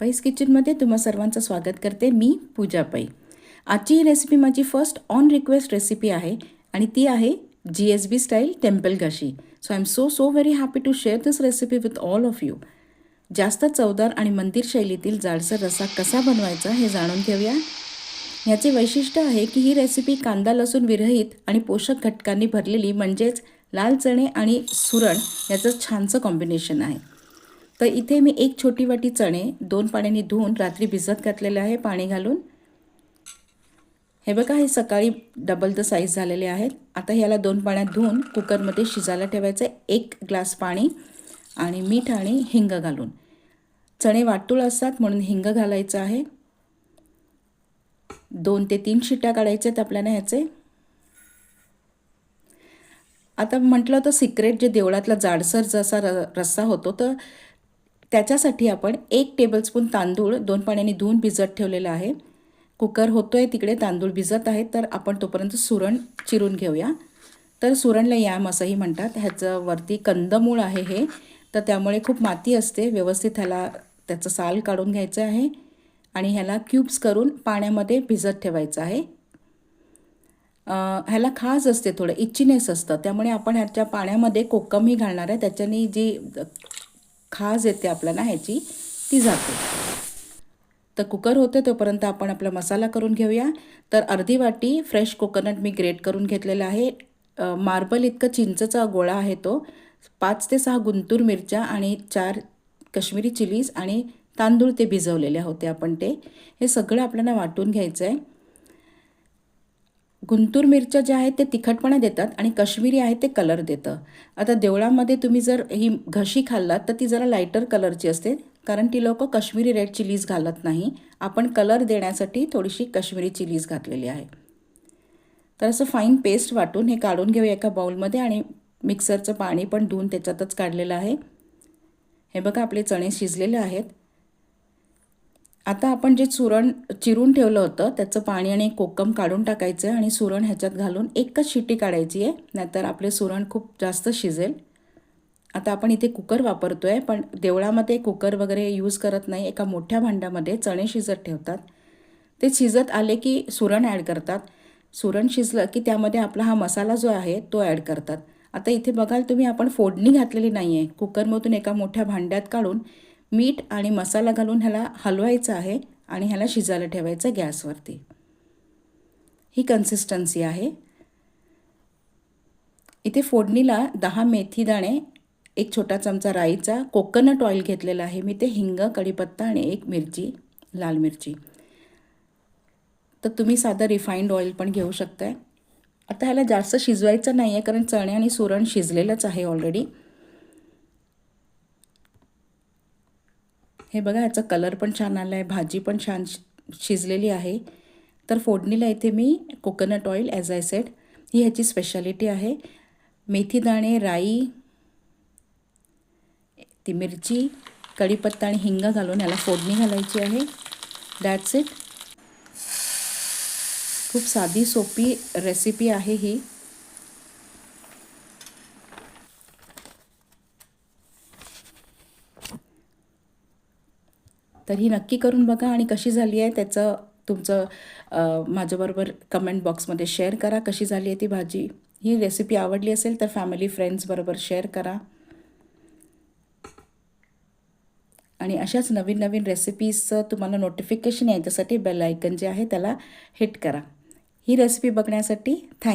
पैस किचनमध्ये तुम्हा सर्वांचं स्वागत करते मी पूजा पै. आजची ही रेसिपी माझी फर्स्ट ऑन रिक्वेस्ट रेसिपी आहे आणि ती आहे G S B style temple घाशी. So I am so so very happy to share this recipe with all of you जास्त चवदार आणि मंदिर शैलीतील जाडसर रसा कसा बनवायचा हे जाणून घेऊया. ह्याचे वैशिष्ट्य आहे की ही रेसिपी कांदा लसूण विरहित आणि पोषक घटकांनी भरलेली म्हणजेच लाल चणे आणि सुरण याचं छानसं कॉम्बिनेशन आहे. तर इथे मी एक छोटी वाटी चणे दोन पाण्याने धुवून रात्री भिजत घातलेले आहे पाणी घालून. हे बघा हे सकाळी डबल द साईज झालेले आहेत. आता ह्याला दोन पाण्यात धुवून कुकरमध्ये शिजायला ठेवायचं एक ग्लास पाणी आणि मीठ आणि हिंग घालून. चणे वाटूळ असतात म्हणून हिंग घालायचं आहे. दोन ते तीन शिट्ट्या काढायच्या आहेत आपल्याला ह्याचे. आता म्हटलं तर सिक्रेट जे देवळातला जाडसर जसा र रस्सा होतो तर त्याच्यासाठी आपण एक टेबलस्पून तांदूळ दोन पाण्याने धुवून भिजत ठेवलेला आहे. कुकर होतो आहे तिकडे तांदूळ भिजत आहे तर आपण तोपर्यंत सुरण चिरून घेऊया. तर सुरणला याम असंही म्हणतात. ह्याचं वरती कंदमूळ आहे हे. तर त्यामुळे खूप माती असते. व्यवस्थित ह्याला त्याचं साल काढून घ्यायचं आहे. आणि ह्याला क्यूब्स करून पाण्यामध्ये भिजत ठेवायचं आहे. ह्याला खाज असते थोडं इच्चिनेस असतं. त्यामुळे आपण ह्याच्या पाण्यामध्ये कोकमही घालणार आहे. त्याच्याने जी खाज येते आपल्याला ह्याची ती जाते. तर कुकर होते तोपर्यंत आपण आपला मसाला करून घेऊया. तर अर्धी वाटी फ्रेश कोकोनट मी ग्रेट करून घेतलेला आहे. मार्बल इतकं चिंचचा गोळा आहे तो. पाच ते सहा गुंतूर मिरच्या आणि चार कश्मीरी चिलीज आणि तांदूळ ते भिजवलेले होते आपण ते. हे सगळं आपल्याला वाटून घ्यायचं आहे गुंतूर मिरच्या ज्या आहेत ते तिखटपणा देतात आणि कश्मीरी आहे ते कलर देतं. आता देवळामध्ये तुम्ही जर ही घशी खाल्लात तर ती जरा लायटर कलरची असते कारण ती लोक कश्मीरी रेड चिलीज घालत नाही. आपण कलर देण्यासाठी थोडीशी कश्मीरी चिलीज घातलेली आहे. तर असं फाईन पेस्ट वाटून हे काढून घेऊया एका बाउलमध्ये आणि मिक्सरचं पाणी पण धुवून त्याच्यातच काढलेलं आहे. हे बघा आपले चणे शिजलेले आहेत. आता आपण जे सुरण चिरून ठेवलं होतं त्याचं पाणी आणि कोकम काढून टाकायचं आहे आणि सुरण ह्याच्यात घालून एकच शिट्टी काढायची आहे नाहीतर आपले सुरण खूप जास्त शिजेल. आता आपण इथे कुकर वापरतो आहे पण देवळामध्ये कुकर वगैरे यूज करत नाही एका मोठ्या भांड्यामध्ये चणे शिजत ठेवतात. ते शिजत आले की सुरण ॲड करतात. सुरण शिजलं की त्यामध्ये आपला हा मसाला जो आहे तो ॲड करतात. आता इथे बघाल तुम्ही आपण फोडणी घातलेली नाही आहे कुकरमधून एका मोठ्या भांड्यात काढून मीठ आणि मसाला घालून ह्याला हलवायचं आहे आणि ह्याला शिजायला ठेवायचं गॅसवरती. ही कन्सिस्टन्सी आहे. इथे फोडणीला दहा मेथी दाणे एक छोटा चमचा राईचा कोकोनट ऑइल घेतलेला आहे. मी ते हिंग कढीपत्ता आणि एक मिरची लाल मिरची. तर तुम्ही साधं रिफाईंड ऑइल पण घेऊ शकताय. आता ह्याला जास्त शिजवायचं नाही आहे कारण चणे आणि सुरण शिजलेलंच आहे ऑलरेडी हे बघा ह्याचा कलर पण छान आला आहे भाजी पण छान शिजलेली आहे. तर फोडणीला इथे मी coconut oil as I said ही ह्याची स्पेशालिटी आहे. मेथी दाणे राई ती मिरची कढीपत्ता आणि हिंग घालून याला फोडणी घालायची आहे. दॅट्स इट खूप साधी सोपी रेसिपी आहे ही. तर ही नक्की करून बघा आणि कशी झाली आहे त्याचं तुमचं माझ्याबरोबर कमेंट बॉक्समध्ये शेअर करा. कशी झाली आहे ती भाजी? ही रेसिपी आवडली असेल तर फॅमिली फ्रेंड्सबरोबर शेअर करा. आणि अशाच नवीन नवीन रेसिपीजचं तुम्हाला नोटिफिकेशन यायच्यासाठी बेल आयकन जे आहे त्याला हिट करा. ही रेसिपी बघण्यासाठी थँक्यू